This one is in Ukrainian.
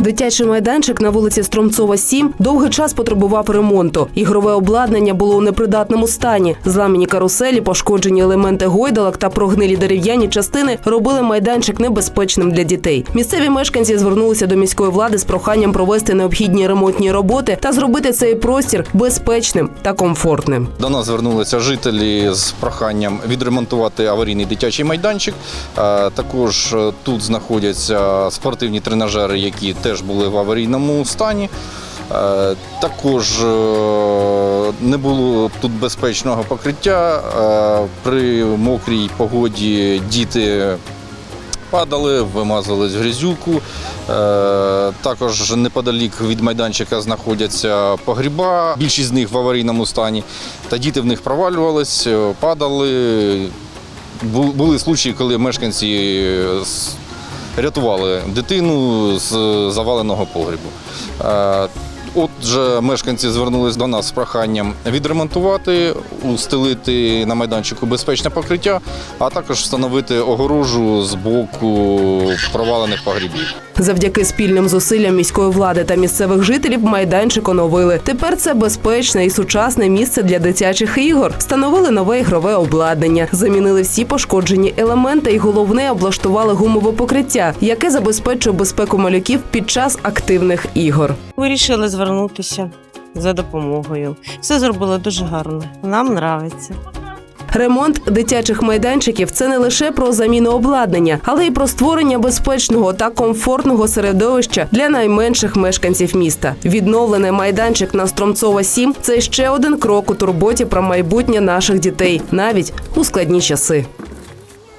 Дитячий майданчик на вулиці Стромцова, 7 довгий час потребував ремонту. Ігрове обладнання було у непридатному стані. Зламані каруселі, пошкоджені елементи гойдалок та прогнилі дерев'яні частини робили майданчик небезпечним для дітей. Місцеві мешканці звернулися до міської влади з проханням провести необхідні ремонтні роботи та зробити цей простір безпечним та комфортним. До нас звернулися жителі з проханням відремонтувати аварійний дитячий майданчик. Е, Також е, тут знаходяться спортивні тренажери, які теж були в аварійному стані. Е, Також е, не було тут безпечного покриття. Е, При мокрій погоді діти падали, вимазались. Е, Також неподалік від майданчика знаходяться погріба, більшість з них в аварійному стані. Та діти в них провалювались, падали. Були случаї, коли мешканці рятували дитину з заваленого погрібу. Е, Отже, мешканці звернулись до нас з проханням відремонтувати, устелити на майданчику безпечне покриття, а також встановити огорожу з боку провалених погрібів. Завдяки спільним зусиллям міської влади та місцевих жителів майданчик оновили. Тепер це безпечне і сучасне місце для дитячих ігор. Встановили нове ігрове обладнання, замінили всі пошкоджені елементи і головне облаштували гумове покриття, яке забезпечує безпеку малюків під час активних ігор. Вирішили звернутися за допомогою. Все зробили дуже гарно. Нам нравиться. Ремонт дитячих майданчиків це не лише про заміну обладнання, але й про створення безпечного та комфортного середовища для найменших мешканців міста. Відновлений майданчик на Стромцова 7 – це ще один крок у турботі про майбутнє наших дітей, навіть у складні часи.